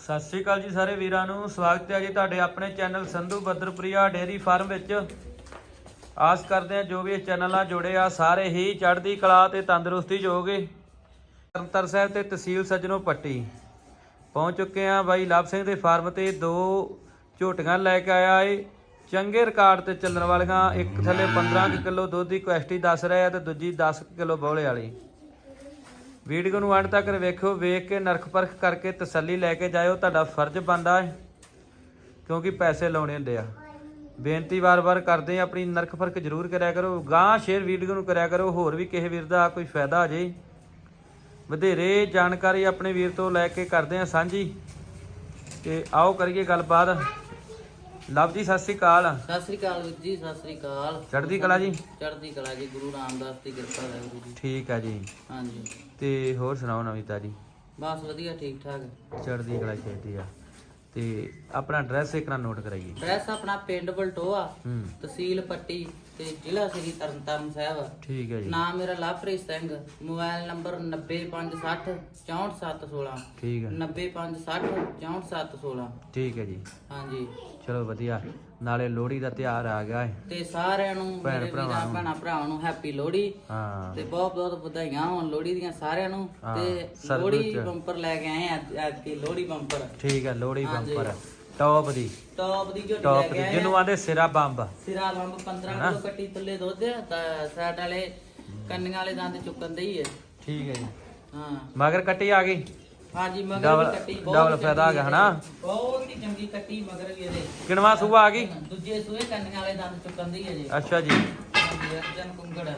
ਸਤਿ ਸ਼੍ਰੀ ਅਕਾਲ ਜੀ ਸਾਰੇ ਵੀਰਾਂ ਨੂੰ। ਸਵਾਗਤ ਹੈ ਜੀ ਤੁਹਾਡੇ ਆਪਣੇ channel Sandhu Badarpriya dairy farm ਵਿੱਚ। ਆਸ ਕਰਦੇ ਹਾਂ ਜੋ ਵੀ ਇਸ ਚੈਨਲ ਨਾਲ ਜੁੜੇ ਆ, ਸਾਰੇ ਹੀ ਚੜ੍ਹਦੀ ਕਲਾ ਤੇ ਤੰਦਰੁਸਤੀ ਜੋਗੇ। ਤਰਨਤਾਰਨ ਸਾਹਿਬ ਤੇ ਤਹਿਸੀਲ ਸੱਜਣੋ ਪੱਟੀ। ਪਹੁੰਚ ਚੁੱਕੇ ਆ ਬਾਈ ਲਵ ਸਿੰਘ ਦੇ ਫਾਰਮ ਤੇ। ਦੋ ਝੋਟੀਆਂ ਲੈ ਕੇ ਆਇਆ ਏ। ਚੰਗੇ ਰਿਕਾਰਡ ਤੇ ਚੱਲਣ ਵਾਲੀਆਂ, ਇੱਕ ਥੱਲੇ 15 ਕਿਲੋ ਦੁੱਧ ਦੀ ਕੁਐਸਟੀ ਦੱਸ ਰਿਹਾ ਤੇ ਦੂਜੀ 10 ਕਿਲੋ ਬੋਲੇ ਵਾਲੀ। ਵੀਡੀਓ ਨੂੰ ਅੰਤ ਤੱਕ ਵੇਖਿਓ, ਵੇਖ ਕੇ ਨਰਖ ਪਰਖ ਕਰਕੇ ਤਸੱਲੀ ਲੈ ਕੇ ਜਾਇਓ, ਤੁਹਾਡਾ ਫਰਜ਼ ਬਣਦਾ ਹੈ, ਕਿਉਂਕਿ ਪੈਸੇ ਲਾਉਣੇ ਹੁੰਦੇ ਆ। ਬੇਨਤੀ ਵਾਰ-ਵਾਰ ਕਰਦੇ ਆ ਆਪਣੀ ਨਰਖ ਪਰਖ ਜ਼ਰੂਰ ਕਰਿਆ ਕਰੋ ਗਾਂ ਸ਼ੇਅਰ ਵੀਡੀਓ ਨੂੰ ਕਰਿਆ ਕਰੋ, ਹੋਰ ਵੀ ਕਿਸੇ ਵੀਰ ਦਾ ਕੋਈ ਫਾਇਦਾ ਆ ਜੇ। ਵਧੇਰੇ ਜਾਣਕਾਰੀ ਆਪਣੇ ਵੀਰ ਤੋਂ ਲੈ ਕੇ ਕਰਦੇ ਆ ਸਾਂਝੀ। ਤੇ ਆਓ ਕਰੀਏ ਗੱਲਬਾਤ। ਲਵ ਜੀ ਸਤਿ ਸ੍ਰੀ ਅਕਾਲ। ਸਤਿ ਸ੍ਰੀ ਅਕਾਲ ਵੀਰ ਜੀ ਸਤਿ ਸ੍ਰੀ ਅਕਾਲ। ਚੜ੍ਹਦੀ ਕਲਾ ਜੀ? ਚੜ੍ਹਦੀ ਕਲਾ ਜੀ ਗੁਰੂ ਰਾਮਦਾਸ ਦੀ ਕਿਰਪਾ ਹੈ ਗੁਰੂ ਜੀ। ਠੀਕ ਆ ਜੀ। ਹਾਂਜੀ। ਤੇ ਹੋਰ ਸੁਣਾਓ ਨਵੀਂ ਤਾਜੀ? ਬਸ ਵਧੀਆ ਠੀਕ ਠਾਕ। ਚੜ੍ਹਦੀ ਕਲਾ ਚਾਹੀਦੀ ਆ ਤੇ ਆਪਣਾ ਐਡਰੈਸ ਇੱਕ ਨਾਲ ਨੋਟ ਕਰਾਈਏ। ਐਡਰੈਸ ਆਪਣਾ ਪਿੰਡ ਬਲਟੋਆ ਤਹਿਸੀਲ ਪੱਟੀ ਤੇ ਜ਼ਿਲ੍ਹਾ ਸ੍ਰੀ ਤਰਨਤਾਰਨ ਸਾਹਿਬ। ਠੀਕ ਹੈ ਜੀ। ਨਾਮ ਮੇਰਾ ਲਵਪ੍ਰੀਤ ਸਿੰਘ ਮੋਬਾਈਲ ਨੰਬਰ 90560 64716 ਠੀਕ ਹੈ। 90560 64716 ਠੀਕ ਹੈ ਜੀ। ਹਾਂਜੀ। ਚਲੋ ਵਧੀਆ। ਨਾਲੇ ਲੋਹੜੀ ਦਾ ਤਿਉਹਾਰ ਆ ਗਿਆ ਹੈ। ਤੇ ਸਾਰਿਆਂ ਨੂੰ ਭੈਣ ਮੇਰੇ ਭਰਾਵਾਂ ਨੂੰ। ਭੈਣਾਂ ਭਰਾਵਾਂ ਨੂੰ ਹੈਪੀ ਲੋਹੜੀ। ਹਾਂ। ਤੇ ਬਹੁਤ ਬਹੁਤ ਵਧਾਈਆਂ ਹੋਣ ਲੋਹੜੀ ਦੀਆਂ ਸਾਰਿਆਂ ਨੂੰ। ਹਾਂ, ਤੇ ਸਰਬਤ ਲੋਹੜੀ। ਬੰਪਰ ਲੈ ਕੇ ਆਏ ਅੱਜ ਅੱਜ ਦੀ ਲੋਹੜੀ ਬੰਪਰ। ਠੀਕ ਹੈ ਲੋਹੜੀ ਹਾਂਜੀ। ਬੰਪਰ। ਟੌਪ ਦੀ। ਟੌਪ ਦੀ ਝੋਟੀ ਲੈ ਟੌਪ ਕੇ ਦੀ। ਆਏ ਜਿਹਨੂੰ ਆਂਦੇ ਸਿਰਾ ਬੰਬ। ਸਿਰਾ ਬੰਬ 15 ਹਨਾ? ਕਿਲੋ ਕੱਟੀ ਥੱਲੇ ਦੁੱਧ ਆ, ਤਾਂ ਸਾਈਡ ਵਾਲੇ ਕੰਨੀਆਂ ਵਾਲੇ ਦੰਦ ਚੁੱਕਣ ਦੇ ਹੀ ਹੈ ਠੀਕ ਹੈ ਜੀ। ਹਾਂ। ਮਗਰ ਕੱਟੀ ਆ ਗਈ? ਹਾਂਜੀ ਮਗਰ Double- ਵੀ ਕੱਟੀ ਬਹੁਤ double ਚੰਗੀ ਫਾਇਦਾ ਆ ਗਿਆ, ਇਹਦੇ। ਹਨਾ? ਬਹੁਤ ਹੀ ਚੰਗੀ ਕੱਟੀ ਮਗਰ ਵੀ ਇਹਦੇ। ਕਿਣਵਾ ਸੂਆ ਆ ਗਈ? ਦੂਜੇ ਸੂਏ ਕੰਨੀਆਂ ਵਾਲੇ ਦੰਦ ਚੁੱਕਣ ਦੇ ਹੀ ਹੈ ਜੀ। ਅੱਛਾ ਜੀ। ਹਾਂਜੀ ਅਰਜਨ ਕੁੰਗੜ।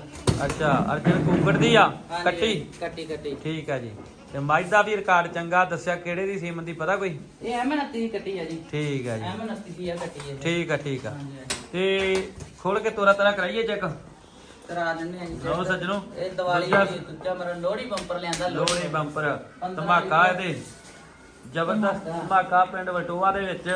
ਅੱਛਾ ਅਰਜਨ ਕੁੰਗੜ ਦੀ ਆ ਹਾਂਜੀ, ਕੱਟੀ? ਕੱਟੀ ਕੱਟੀ। ਠੀਕ ਹੈ ਜੀ। ਤੇ ਮਾਈ ਦਾ ਵੀ ਰਿਕਾਰਡ ਚੰਗਾ ਦੱਸਿਆ ਕਿਹੜੇ ਦੀ ਸੀਮਨ ਦੀ ਪਤਾ ਕੋਈ? ਇਹ ਐਮਨਤੀ ਦੀ ਕੱਟੀ ਹੈ ਜੀ। ਠੀਕ ਹੈ ਜੀ। ਐਮਨਤੀ ਦੀ ਆ ਕੱਟੀ ਹੈ ਠੀਕ ਆ ਠੀਕ ਆ। ਹਾਂਜੀ ਹਾਂਜੀ। ਤੇ ਖੋਲ ਕੇ ਤੋਰਾ ਤਰਾ ਕਰਾਈਏ ਚੈੱਕ ਕਰਾ ਦਿੰਦੇ ਆ ਜੀ ਲਓ ਸੱਜਣੋ ਇਹ ਦੀਵਾਲੀ ਦੂਜਾ- ਦੀ ਦੂਜਾ ਮੇਰਾ ਲੋਹੜੀ ਬੰਪਰ ਲਿਆਂਦਾ ਲੋਹੜੀ ਬੰਪਰ। ਧਮਾਕਾ ਇਹਦੇ। ਜ਼ਬਰਦਸਤ ਧਮਾਕਾ। ਪਿੰਡ ਵਟੋਆ ਦੇ ਵਿੱਚ।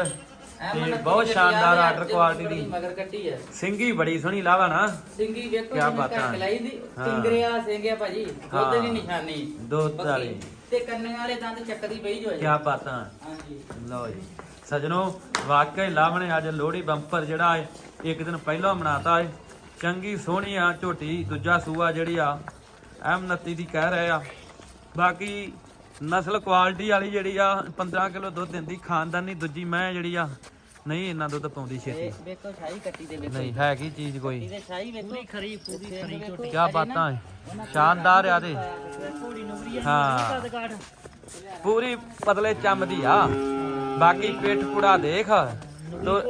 ਤੇ ਬਹੁਤ ਸ਼ਾਨਦਾਰ ਆਰਡਰ ਕੁਆਲਿਟੀ ਦੀ। ਮਗਰ ਕੱਟੀ ਹੈ। ਸਿੰਗੀ ਬੜੀ ਸੋਹਣੀ ਲਾਵਾ ਨਾ। ਸਿੰਗੀ ਵੇਖੋ ਇਹਨੇ ਬਾਤਾਂ। ਘੱਟ ਲਾਈ ਦੀ। ਹਾਂ। ਸਿੰਗਰਿਆ ਸਿੰਗਿਆ ਭਾਜੀ ਦੁੱਧ ਹਾਂ। ਦੀ ਨਿਸ਼ਾਨੀ। ਦੁੱਧ। ਵਾਲੀ। ਤੇ ਕੰਨਾਂ ਵਾਲੇ ਦੰਦ ਚੱਕਦੀ ਪਈ ਜੋ ਹੈ ਕੀ ਬਾਤਾਂ। ਹਾਂਜੀ। ਲਓ ਜੀ। ਸਜਣੋ ਵਾਕਈ ਨੇ ਅੱਜ ਲੋਹੜੀ ਬੰਪਰ ਜਿਹੜਾ ਹੈ ਇੱਕ ਦਿਨ ਪਹਿਲਾਂ ਮਨਾਤਾ ਹੈ ਚੰਗੀ ਸੋਹਣੀ ਆ ਝੋਟੀ ਦੂਜਾ ਸੂਆ ਜਿਹੜੀ ਆ ਅਹਿਮਨਤੀ ਦੀ ਕਹਿ ਰਹੇ ਆ। ਬਾਕੀ ਨਸਲ ਕੁਆਲਿਟੀ ਵਾਲੀ ਜਿਹੜੀ ਆ 15 ਕਿਲੋ ਦੁੱਧ ਦਿੰਦੀ ਖਾਨਦਾਨੀ ਦੂਜੀ ਮੈਂ ਜਿਹੜੀ ਆ ਨਹੀਂ ਇੰਨਾ ਦੁੱਧ ਪਾਉਂਦੀ ਛੇਤੀ। ਇਹ ਵੇਖੋ ਸ਼ਾਹੀ ਕੱਟੀ ਦੇ ਵੇਖੋ ਨਹੀਂ ਹੈ ਕੀ ਚੀਜ਼ ਕੋਈ? ਇਹਦੇ ਸ਼ਾਹੀ ਵੇਖੋ। ਪੂਰੀ ਖਰੀ ਪੂਰੀ ਖਰੀ ਝੋਟੀ। ਕੀ ਬਾਤਾਂ ਹੈ? ਸ਼ਾਨਦਾਰ ਆ ਘੋੜੀ ਨੁਗਰੀ ਹਾਂ। ਪੂਰੀ ਪਤਲੇ ਚਮਦੀ ਆ। ਬਾਕੀ ਪਿੱਠ ਪੁੜਾ ਦੇਖ। ਤੋ।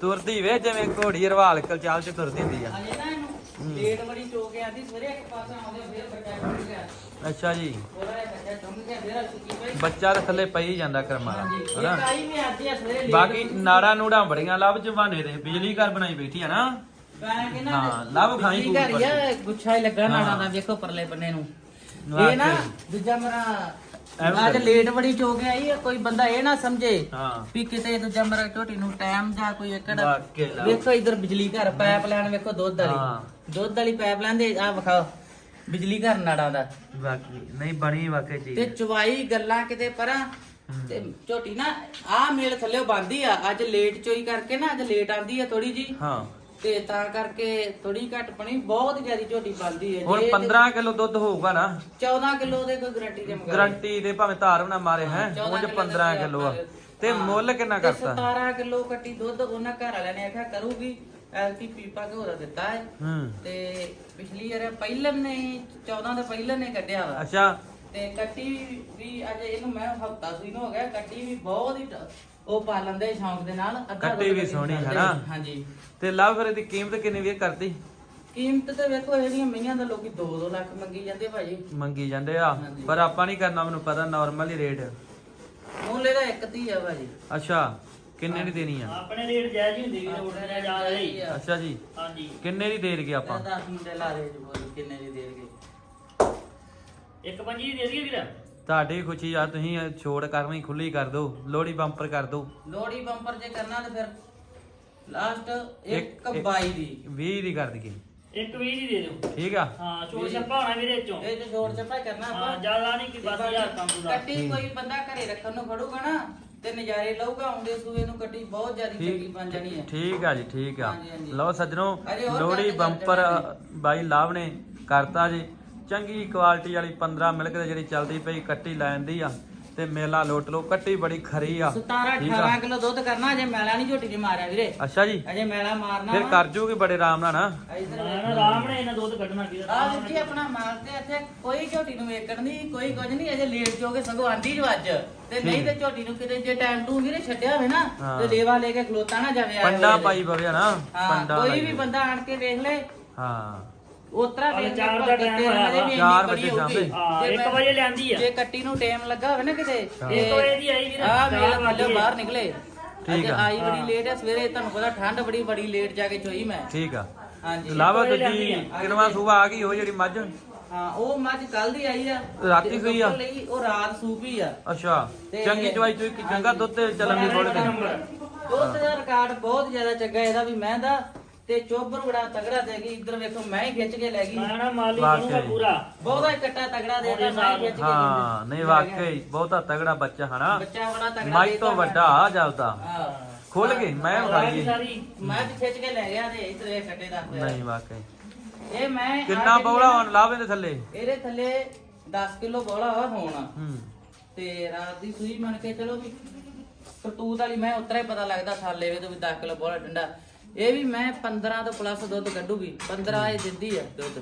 ਤੁਰਦੀ ਵੇ ਜਿਵੇਂ ਘੋੜੀ ਰਵਾਲ ਕਲ ਚਾਲ ਚ ਤੁਰਦੀ ਹੁੰਦੀ ਆ। ਅਜੇ ਨਾ ਇਹਨੂੰ ਬੜੀ ਚੋ ਕੇ ਆਦੀ ਸਵੇਰੇ ਇੱਕ ਪਾਸਾ ਆਉਂਦੇ ਫਿਰ ਬੱਚਾ ਟੁੱਟ ਗਿਆ। ਅੱਛਾ ਜੀ ਬੱਚਾ ਦੇ ਥੱਲੇ ਪਈ ਜਾਂਦਾ ਕਰਮਾਂ ਦਾ ਹਨਾ ਬਾਕੀ ਨਾੜਾ ਨੂੜਾ ਬੜੀਆਂ ਲੱਭ ਜਵਾਨੇ ਦੇ ਬਿਜਲੀ ਘਰ ਬਣਾਈ ਬੈਠੀ ਆ ਨਾ ਹਾਂ, ਲੱਭ ਖਾਈ ਬਿਜਲੀ ਘਰ। ਗੁੱਛਾ ਹੀ ਲੱਗਾ ਨਾੜਾਂ ਦਾ। ਵੇਖੋ ਪਰਲੇ ਬੰਨੇ ਨੂੰ। ਇਹ ਨਾ ਦੂਜਾ ਮੇਰਾ ਅੱਜ। ਲੇਟ ਬੜੀ ਚੋ ਕੇ ਆਈ ਕੋਈ ਬੰਦਾ ਇਹ ਨਾ ਸਮਝੇ ਹਾਂ ਵੀ ਕਿਤੇ ਦੂਜਾ ਮੇਰਾ ਝੋਟੀ ਨੂੰ ਟਾਈਮ ਜਾਂ ਕੋਈ ਏਕੜ। ਵੇਖੋ ਇਧਰ ਬਿਜਲੀ ਘਰ ਪਾਈਪ ਲਾਈਨ ਵੇਖੋ ਦੁੱਧ। ਵਾਲੀ ਦੁੱਧ ਵਾਲੀ ਪਾਈਪ ਲਾਈਨ ਦੇ ਆ ਵਿਖਾਓ ਬਿਜਲੀ ਘਰ ਨਾੜਾਂ ਦਾ। ਬਾਕੀ ਨਹੀਂ ਬਣੀ ਵਾਕਈ ਤੇ ਚੀਜ਼ ਚੁਵਾਈ ਗੱਲਾਂ ਕਿਤੇ ਪਰਾਂ। ਤੇ ਝੋਟੀ ਨਾ ਆ ਮੇਲ ਥੱਲੇ ਬੰਦੀ ਆ। ਅੱਜ ਲੇਟ ਚੋਈ ਕਰਕੇ ਨਾ ਅੱਜ ਲੇਟ ਆਂਦੀ ਆ ਥੋੜੀ ਜੀ ਹਾਂ। ਤੇ ਤਾਂ ਕਰਕੇ ਥੋੜੀ ਘੱਟ ਪਣੀ ਬਹੁਤ ਜ਼ਿਆਦੀ ਝੋਟੀ ਬੰਦੀ ਹੈ ਹੁਣ 15 ਕਿਲੋ ਦੁੱਧ ਹੋਊਗਾ ਨਾ। 14 ਕਿਲੋ ਦੇ ਕੋਈ ਗਾਰੰਟੀ ਦੇ ਮੰਗਾ ਗਰੰਟੀ ਦੇ ਭਾਵੇਂ ਧਾਰ ਨਾ ਮਾਰੇ ਹੈ ਹਾਂ, 14 ਉਂਝ ਕਿੱਲੋ 15 ਦੇ ਕਿਲੋ ਆ। ਤੇ। ਮੁੱਲ ਕਿੰਨਾ ਕਰਤਾ? 17 ਕਿਲੋ ਕੱਟੀ ਦੁੱਧ ਉਹਨਾਂ ਘਰ ਵਾਲਿਆਂ ਨੇ ਆਖਿਆ ਕਰੂਗੀ। ਐਲਪੀ ਪੀਪਾ ਘਿਓ ਦਾ ਦਿੱਤਾ ਹੈ। ਹੂੰ। ਤੇ ਪਿਛਲੀ ਵਾਰ ਪਹਿਲਨ ਨੇ 14 ਦੇ ਪਹਿਲਨ ਨੇ ਕੱਢਿਆ ਵਾ। ਅੱਛਾ। ਤੇ ਕੱਟੀ ਵੀ ਅੱਜ ਇਹਨੂੰ ਮੈਂ ਹਫਤਾ ਸੂਈ ਨੂੰ ਹੋ ਗਿਆ ਕੱਟੀ ਵੀ ਬਹੁਤ ਹੀ ਉਹ ਪਾਲਣ ਦੇ ਸ਼ੌਂਕ ਦੇ ਨਾਲ ਅੱਧਾ ਕੱਟੀ ਵੀ ਸੋਹਣੀ। ਹੈ ਨਾ? ਹਾਂਜੀ। ਤੇ ਲਵ ਫਿਰ ਇਹਦੀ ਕੀਮਤ ਕਿੰਨੀ ਵੀ ਕਰਦੀ ਕੀਮਤ ਤੇ ਵੇਖੋ ਇਹਦੀਆਂ ਮਈਆਂ ਦਾ ਲੋਕੀ 2-2 ਲੱਖ ਮੰਗੀ ਜਾਂਦੇ ਭਾਜੀ। ਮੰਗੀ ਜਾਂਦੇ ਆ। ਪਰ ਆਪਾਂ ਨਹੀਂ ਕਰਨਾ ਮੈਨੂੰ ਪਤਾ ਨਾਰਮਲ ਹੀ ਰੇਟ ਮੁੱਲ ਇਹਦਾ ਇੱਕ ਧੀ ਆ ਭਾਜੀ। ਅੱਛਾ। ਕਿੰਨੇ ਦੀ ਦੇਣੀ ਆ? ਆਪਣੇ ਰੇਟ ਜਾਇਜ਼ ਹੀ ਹੁੰਦੀ ਵੀ ਰੋਡ ਤੇ ਜਾ ਰਹੀ ਅੱਛਾ ਜੀ। ਹਾਂਜੀ। ਕਿੰਨੇ ਦੀ ਦੇ ਰਗੇ ਆਪਾਂ? 10 ਮੁੰਡੇ ਲਾ ਦੇ ਕਿੰਨੇ ਦੀ ਦੇਣਗੇ ਇੱਕ ਪੰਜੀ ਦੇ ਦਈਏ ਵੀਰ। ਤੁਹਾਡੀ ਖੁਸ਼ੀ ਆ ਤੁਸੀਂ ਛੋੜ ਕਰਨੀ ਖੁੱਲੀ ਕਰ ਦਿਓ ਲੋਹੜੀ ਬੰਪਰ ਕਰ ਦਿਓ। ਲੋੜੀ ਬੰਪਰ ਜੇ ਕਰਨਾ ਤੇ ਫਿਰ ਲਾਸਟ ਇੱਕ- 1 22 ਦੀ। 20 ਦੀ ਕਰ ਦਈਏ। ਇੱਕ ਦੀ ਦੇ ਦਿਓ। ਠੀਕ ਆ? ਹਾਂ ਛੋੜ ਛੱਪਾ ਹੋਣਾ ਵੀਰੇ ਚੋਂ ਇਹ ਤੇ ਛੋੜ ਛੱਪਾ ਕਰਨਾ ਹਾਂ ਆਪਾਂ ਜ਼ਿਆਦਾ ਨਹੀਂ ਕਿ ਬਸ ਹਜ਼ਾਰ ਕੰਮ ਦਾ ਕੱਟੀ ਕੋਈ ਬੰਦਾ ਘਰੇ ਰੱਖਣ ਨੂੰ ਖੜੂਗਾ ਨਾ ਤੇ ਨਜ਼ਾਰੇ ਲਊਗਾ ਆਉਂਦੇ ਸੂਏ ਨੂੰ ਕੱਟੀ ਬਹੁਤ ਜ਼ਿਆਦਾ ਚੰਗੀ ਬਣ ਜਾਣੀ ਹੈ। ਠੀਕ ਆ ਜੀ ਠੀਕ ਆ। ਹਾਂਜੀ, ਹਾਂਜੀ। ਲਓ ਸੱਜਣੋ ਅਜੇ ਹੋਰ ਲੋੜੀ ਬੰਪਰ ਬਾਈ ਲਾਭ ਨੇ ਕਰਤਾ ਜੀ। ਚੰਗੀ ਕੁਆਲਿਟੀ ਵਾਲੀ 15 ਮਿਲਕ ਦੇ ਜਿਹੜੀ ਚੱਲਦੀ ਪਈ ਕੱਟੀ ਲੈਣ ਦੀ ਆ। ਤੇ ਮੇਲਾ ਲੋਟ ਲੋ ਕੱਟੀ ਬੜੀ ਖਰੀ ਆ। 17 ਠੀਕ 18 ਆ। ਕਿਲੋ ਦੁੱਧ ਕਰਨਾ ਅਜੇ ਮੈਲਾ ਨਹੀਂ ਝੋਟੀ 'ਚ ਮਾਰਿਆ ਵੀਰੇ। ਅੱਛਾ ਜੀ। ਅਜੇ ਮੈਲਾ ਮਾਰਨਾ ਫਿਰ ਕਰ ਜੂਗੀ ਬੜੇ ਆਰਾਮ ਨਾਲ ਨਾ ਨਾ ਆਰਾਮ ਨਾਲ ਇਹਨਾਂ ਦੁੱਧ ਕੱਢਣਾ ਕੀ ਆ। ਦੇਖੀ ਆਪਣਾ ਮਾਲ ਤੇ ਇੱਥੇ ਕੋਈ ਝੋਟੀ ਨੂੰ ਵੇਚਣ ਦੀ ਕੋਈ ਕੁਝ ਨਹੀਂ ਅਜੇ ਲੇਟ ਜੋਗੇ ਸਗੋਂ ਆਂਦੀ ਜੋ ਅੱਜ। ਤੇ ਨਹੀਂ ਤੇ ਝੋਟੀ ਨੂੰ ਕਿਤੇ ਜੇ ਟਾਈਮ ਟੂ ਵੀਰੇ ਛੱਡਿਆ ਹੋਵੇ ਨਾ ਹਾਂ। ਤੇ ਲੇਵਾ ਲੈ ਕੇ ਖਲੋਤਾ ਨਾ ਜਾਵੇ ਆਏ ਪੰਡਾ। ਪਾਈ ਬਵੇ ਨਾ ਹਾਂ ਪੰਡਾ ਕੋਈ ਲਾਈ ਵੀ ਬਵੇ। ਬੰਦਾ ਆਣ ਕੇ ਵੇਖ ਲੈ। ਹਾਂ। ਉਤਰਾ ਹਾਲੇ ਚਾਰ ਦਾ time ਹੋਇਆ ਵੀ ਚਾਰ ਵਜੇ। ਸ਼ਾਮੇ। ਹਾਂ ਜੇ 1 ਮੈਂ- ਵਜੇ ਲਿਆਂਦੀ ਆ ਜੇ ਕੱਟੀ ਨੂੰ ਟਾਈਮ ਲੱਗਾ ਹੋਵੇ ਨਾ ਕਿਤੇ ਹਾਂ। ਇੱਕ ਵਜੇ ਦੀ ਆਈ ਵੀਰੇ ਆ ਮੇਰਾ ਥੱਲੇ। ਬਾਹਰ ਨਿਕਲੇ ਠੀਕ ਅੱਜ ਆ। ਆਈ ਬੜੀ ਲੇਟ ਹੈ ਸਵੇਰੇ ਤੁਹਾਨੂੰ ਪਤਾ ਠੰਡ ਬੜੀ ਬੜੀ ਲੇਟ ਜਾ ਕੇ ਚੋਈ ਮੈਂ ਠੀਕ ਆ ਹਾਂਜੀ ਲਾਵਾ ਇੱਕ ਦੂਜੀ। ਕਿਨਵਾ ਸੂਬਾ ਆ ਗਈ ਉਹ ਜਿਹੜੀ ਮੱਝ ਹਾਂ ਉਹ ਮੱਝ ਕੱਲ ਦੀ ਆਈ ਆ ਰਾਤੀ ਤੇ ਸੂਈ ਆ? ਲਈ ਉਹ ਰਾਤ ਸੂਪੀ ਆ ਅੱਛਾ ਤੇ- ਚੰਗੀ ਚਵਾਈ ਚੋਈ ਕਿ ਚੰਗਾ ਦੁੱਧ ਤੇ ਚੱਲਣ ਦੀ ਥੋੜੇ ਇੱਕ ਦਿਨ ਨੰਬਰ ਦੁੱਧ ਦਾ ਰਿਕਾਰਡ ਬਹੁਤ ਜ਼ਿਆਦਾ ਚੰਗਾ ਇਹਦਾ ਵੀ ਮੈਂ ਦਾ ਤੇ ਚੋਬਰ ਬੜਾ ਤਗੜਾ ਦੇ ਗਈ। ਇੱਧਰ ਵੇਖੋ ਮੈਂ ਹੀ ਖਿੱਚ ਕੇ ਲੈ ਗਈ। ਮੈਂ ਨਾ ਮਾਲੀ ਵਾਕਈ। ਬਣੂਗਾ ਪੂਰਾ। ਬਹੁਤਾ ਹੀ ਕੱਟਾ ਤਗੜਾ ਦੇਤਾ ਮੈਂ ਹੀ ਖਿੱਚ ਕੇ ਹਾਂ ਨਹੀਂ ਵਾਕਈ ਬਹੁਤਾ ਤਗੜਾ ਬੱਚਾ ਹਨਾ। ਬੱਚਾ ਬੜਾ ਤਗੜਾ ਮਾਈ ਤੋਂ ਵੱਡਾ ਆ ਜਾਉਦਾ ਹਾਂ। ਖੁੱਲ ਗਈ ਮੈਂ ਵਿਖਾਈ ਸਾਰੀ ਮੈਂ ਵੀ ਖਿੱਚ ਕੇ ਲੈ ਗਿਆ ਤੇ ਇੱਧਰ ਇਹ ਕੱਟੇ ਦਾ ਨਹੀਂ ਵਾਕਈ। ਇਹ ਮੈਂ ਕਿੰਨਾ ਆਹ ਬੌਲਾ ਹੁਣ ਲਾਵੇ ਦੇ ਥੱਲੇ। ਇਹਦੇ ਥੱਲੇ 10 ਕਿਲੋ ਬੋਲਾ ਹੋਣਾ। ਹੂੰ। ਤੇ ਰਾਤ ਦੀ ਸੂਈ ਮੰਨ ਕੇ ਚਲੋ ਵੀ ਕਰਤੂਤ ਵਾਲੀ ਮੈਂ ਉਤਰਾ ਹੀ ਪਤਾ ਲੱਗਦਾ ਥਾਲੇ ਵੇ ਤੋਂ ਵੀ 10 ਕਿਲੋ ਬੋਲਾ ਡੰਡਾ। ਇਹ ਵੀ ਮੈਂ 15 ਤੋਂ ਪਲੱਸ ਦੁੱਧ ਕੱਢੂਗੀ। 15 ਇਹ ਦਿੰਦੀ ਆ ਦੁੱਧ।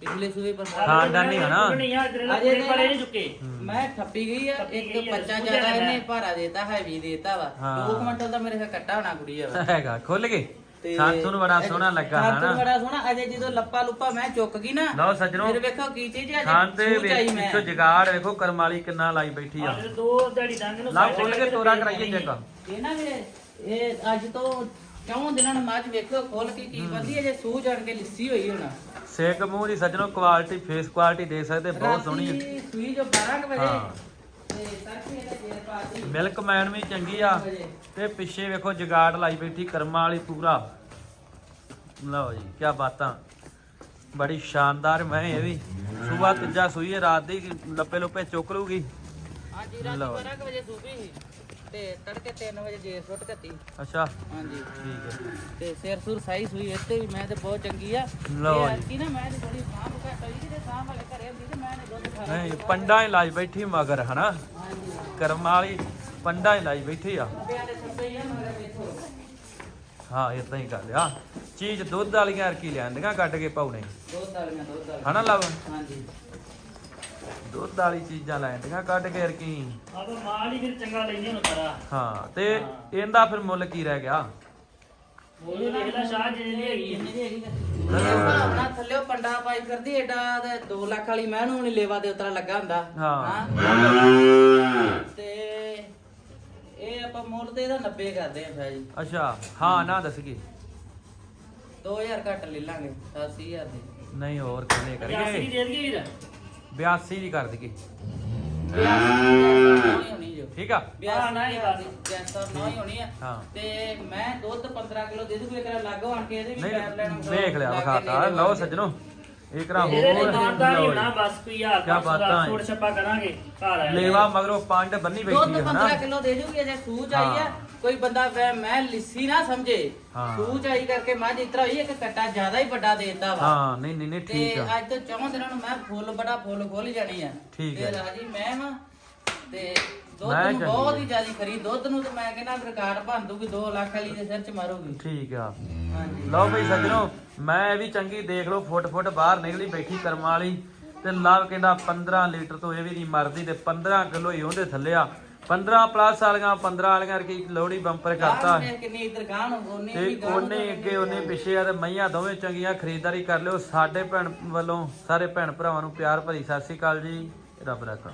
ਪਿਛਲੇ ਸੂਏ ਪਰ ਖਾਨਦਾਨੀ ਆ ਨਾ ਨਹੀਂ ਤੇਰੇ ਅਜੇ ਤੇਰੇ ਪਰੇ ਨਹੀਂ ਚੁੱਕੇ। ਮੈਂ ਠੱਪੀ ਗਈ ਆ ਇੱਕ ਬੱਚਾ ਜ਼ਿਆਦਾ ਹੈ। ਇਹਨੇ ਭਾਰਾ ਦੇਤਾ ਹੈਵੀ ਦੇਤਾ ਵਾ। ਹਾਂ। 2 ਕੁਇੰਟਲ ਦਾ ਮੇਰੇ ਖਿਆਲ ਕੱਟਾ ਹੋਣਾ ਕੁੜੀ ਆ ਹੈਗਾ ਖੁੱਲ ਗਈ ਤੇ ਸੰਤੂ ਨੂੰ ਬੜਾ ਸੋਹਣਾ ਲੱਗਾ ਸੰਤੂ ਹਨਾ। ਬੜਾ ਸੋਹਣਾ। ਅਜੇ ਜਦੋਂ ਲੱਪਾ ਲੁੱਪਾ ਮੈਂ ਚੁੱਕ ਗਈ ਨਾ ਲਓ ਸੱਜਣੋ ਫਿਰ ਵੇਖੋ ਕੀ ਚੀਜ਼ ਆ ਖਾਨ ਤੇ ਵਿੱਚੋਂ ਜਗਾੜ ਵੇਖੋ ਕਰਮਾਲੀ ਕਿੰਨਾ ਲਾਈ ਬੈਠੀ ਆ। ਜਿਹੜੇ ਦੋ ਦਿਹਾੜੀ ਦੰਗ ਨੂੰ ਲਾ side ਖੁੱਲ ਕੇ ਤੋਰਾ ਤੇ ਕਰਾਈਏ ਚੈੱਕ। ਇਹ ਨਾ ਵੀਰੇ ਇਹ ਅੱਜ ਤੋਂ ਕਿਉਂ ਦਿਨਾਂ ਨੂੰ ਮੱਝ ਵੇਖੋ ਖੋਲ ਕੇ ਕੀ ਬੰਦੀ ਹੈ ਜੇ ਸੂਝ ਆਣ ਕੇ ਲਿੱਸੀ ਹੋਈ ਹੋਣਾ। ਸੇਕ ਮੂੰਹ ਦੀ ਸੱਜਣੋ ਕੁਆਲਿਟੀ ਫੇਸ ਕੁਆਲਿਟੀ ਦੇ ਸਕਦੇ ਬਹੁਤ ਸੋਹਣੀ ਹੈ। ਰਾਤੀ ਸੂਈ ਜੋ 12 ਕੁ ਵਜੇ ਹਾਂ। ਤੇ ਤੜਕੇ ਇਹਦਾ ਜੇਰ ਪਾਤੀ ਮਿਲਕ ਮੈਨ ਵੀ ਚੰਗੀ ਆ। ਤੇ ਪਿੱਛੇ ਵੇਖੋ ਜਗਾੜ ਲਾਈ ਬੈਠੀ ਕਰਮਾਂ ਵਾਲੀ ਪੂਰਾ। ਲਓ ਜੀ ਕੀ ਬਾਤਾਂ। ਬੜੀ ਸ਼ਾਨਦਾਰ ਮੈਂ ਇਹ ਵੀ। ਸਵੇਰ ਤੀਜਾ ਸੂਈ ਹੈ ਰਾਤ ਦੀ ਲੱਪੇ ਲੁੱਪੇ ਚੁੱਕ ਲੂਗੀ ਹਾਂਜੀ ਰਾਤੀ ਲਓ 12 ਕੁ ਵਜੇ ਸੂਪੀ ਸੀ। ਤੇ ਤੜਕੇ 3 ਵਜੇ ਜੇਰ ਸੁੱਟ ਕੱਤੀ ਅੱਛਾ। ਹਾਂਜੀ। ਠੀਕ ਹੈ। ਤੇ ਸਿਰ ਸੁਰ ਸਾਈ ਸੂਈ ਇੱਥੇ ਵੀ ਮੈਂ ਤੇ ਬਹੁਤ ਚੰਗੀ ਆ। ਲਓ ਤੇ ਜੀ। ਕੀ ਨਾ ਮੈਂ ਤੇ ਬੜੀ ਸਾਂਭ ਘੱਟ ਹੋਈ ਕਿਤੇ ਸਾਂਭ ਵਾਲੇ ਘਰੇ ਹੁੰਦੀ ਤੇ ਮੈਂ ਨੇ ਦੁੱਧ ਖਾਣਾ ਨਹੀਂ ਪੰਡਾ ਹੀ ਲਾਈ ਬੈਠੀ ਮਗਰ ਹਨਾ? ਕਰਮਾਂ ਵਾਲੀ ਪੰਡਾ ਹੀ ਬੈਠੀ ਆ। ਹੀ ਇਦਾਂ ਹੀ ਕਰ ਲਿਆ ਚੀਜ਼ ਦੁੱਧ ਵਾਲੀਆਂ ਯਾਰ ਕੀ ਲਿਆਂਦੀਆਂ ਕੱਢ ਕੇ ਪਾਉਣੇ। ਦੁੱਧ ਵਾਲੀਆਂ ਦੁੱਧ ਵਾਲੀਆਂ। ਹਨਾ ਲਵ? ਹਾਂਜੀ। ਦੁੱਧ ਵਾਲੀ ਚੀਜ਼ਾਂ ਲੈਂਦੀਆਂ ਕੱਢ ਕੇ ਯਾਰ ਕੀ। ਆਪਾਂ ਮਾਲ ਹੀ ਫਿਰ ਚੰਗਾ ਲੈਂਦੇ ਹੁਣ ਕਰਾ ਹਾਂ ਤੇ ਇਹਦਾ ਫਿਰ ਮੁੱਲ ਕੀ ਰਹਿ ਗਿਆ? ਬੋਲ ਦੇਖ ਲੈ ਸ਼ਾਹ ਜਿਹੜੇ ਦੀ ਹੈਗੀ ਇੰਨੀ ਦੀ ਹੈਗੀ ਤਾਂ। ਇਹ ਹਿਸਾਬ ਨਾਲ ਥੱਲੇ ਪੰਡਾ ਪਾਈ ਕਰਦੀ ਏਡਾ ਤੇ 2 ਲੱਖ ਵਾਲੀ ਮੈਂ ਨੂੰ ਨਹੀਂ ਲੇਵਾ ਦੇ ਉਤਰਾ ਲੱਗਾ ਹੁੰਦਾ। ਹਾਂ। ਤੇ ਇਹ ਆਪਾਂ ਮੁੱਲ ਤੇ ਇਹਦਾ 90 ਕਰਦੇ ਆਂ ਫਿਰ ਜੀ ਅੱਛਾ ਹਾਂ ਨਾ ਦੱਸ ਕੀ। 2000 ਘੱਟ ਲੈ ਲਾਂਗੇ 80000 ਦੇ। ਨਹੀਂ ਹੋਰ ਕਿੰਨੇ ਕਰੀਏ? ਦੇ ਦਈਏ ਵੀਰ। 82 ਦੀ ਕਰ ਦਈਏ। ਠੀਕ ਆ? ਹਾਂ, ਨਾ ਹੀ ਕਰ। ਜੈਸਾ ਨਹੀਂ ਹੋਣੀ ਆ। ਹਾਂ। ਤੇ ਮੈਂ ਦੁੱਧ 15 ਕਿਲੋ ਦੇ ਦੂੰਗਾ ਕਰਾ ਲਾਗੋ ਆਣ ਕੇ ਇਹਦੇ ਵੀ ਨਹੀਂ ਪੈਪ ਲੈਣ ਵੇਖ ਲਿਆ ਵਿਖਾਤਾ। ਲਓ ਸੱਜਣੋ। ਇਹ ਕਰਾ ਇਹਦੇ ਲਈ ਹੋਰ? ਹੀ ਹੋਣਾ ਜੀ। ਬਸ ਕੋਈ ਹਜ਼ਾਰ ਕਿਆ ਬਾਤਾਂ ਛੋੜ ਛੱਪਾ ਕਰਾਂਗੇ ਘਰ ਆਏ ਲੇਵਾ ਮਗਰੋਂ ਪੰਡ ਬੰਨੀ ਦੁੱਧ ਬੈਠੀ ਹੈ 15 ਹਨਾ? ਕਿਲੋ ਦੇ ਦੂੰਗੀ ਜੇ ਸੂਜ ਆਈ ਆ। ਹਾਂ। ਕੋਈ ਬੰਦਾ ਵੈ- ਮੈਂ ਲਿੱਸੀ ਨਾ ਸਮਝੇ। ਹਾਂ। ਸੂਜ ਆਈ ਕਰਕੇ ਮੱਝ ਇਤਰਾ ਹੋਈ ਇੱਕ ਕੱਟਾ ਜ਼ਿਆਦਾ ਹੀ ਵੱਡਾ ਦੇ ਦਿੱਤਾ ਵਾ। ਹਾਂ ਨਹੀਂ ਨਹੀਂ ਨਹੀਂ ਤੇ ਠੀਕ ਆ। ਅੱਜ ਤੋਂ ਚੌਂ ਦਿਨਾਂ ਨੂੰ ਮੈਂ ਫੁੱਲ ਬੜਾ ਫੁੱਲ ਖੋਲ ਜਾਣੀ ਆ। ਠੀਕ ਤੇ ਹੈ। ਰਾਜੀ ਮੈਂ ਵਾਂ ਤੇ ਦੁੱਧ ਨੂੰ ਬਹੁਤ। ਹੀ ਜ਼ਿਆਦਾ ਖਰੀ ਦੁੱਧ ਨੂੰ ਤੇ ਮੈਂ ਕਹਿੰਦਾ ਰਿਕਾਰਡ ਭੰਨ ਦੂਗੀ 2 ਲੱਖ ਵਾਲੀ ਦੇ ਸਿਰ ਚ ਮਾਰੂਗੀ। ਠੀਕ ਆ। ਹਾਂਜੀ। ਲਓ ਬਈ ਸੱਜਣੋ ਮੈਂ ਵੀ ਚੰਗੀ ਦੇਖ ਲਓ ਫੁੱਟ ਫੁੱਟ ਬਾਹਰ ਨਿਕਲੀ ਬੈਠੀ ਕਰਮਾਂ ਵਾਲੀ ਤੇ ਲਵ ਕਹਿੰਦਾ 15 ਲੀਟਰ ਤੋਂ ਇਹ ਵੀ ਨਹੀਂ ਮਰਦੀ ਤੇ 15 ਕਿਲੋ ਹੀ ਉਹਦੇ ਥੱਲੇ ਆ। 15 ਪਲੱਸ ਵਾਲੀਆਂ 15 ਵਾਲੀਆਂ ਕੀ ਲੋੜੀ ਬੰਪਰ ਕਰਤਾ। ਕਿੰਨੀ ਇਧਰ ਗਾਣ ਉਹਨੇ ਤੇ ਵੀ ਗਾਂਹ ਉਹਨੇ ਤੋਂ ਅੱਗੇ ਉਹਨੇ ਪਿੱਛੇ ਆ ਤੇ ਮਈਆਂ ਦੋਵੇਂ ਚੰਗੀਆਂ ਖਰੀਦਦਾਰੀ ਕਰ ਲਿਓ। ਸਾਡੇ ਭੈਣ ਵੱਲੋਂ ਸਾਰੇ ਭੈਣ ਭਰਾਵਾਂ ਨੂੰ ਪਿਆਰ ਭਰੀ ਸਤਿ ਸ੍ਰੀ ਅਕਾਲ ਜੀ। ਰੱਬ ਰੱਖਾ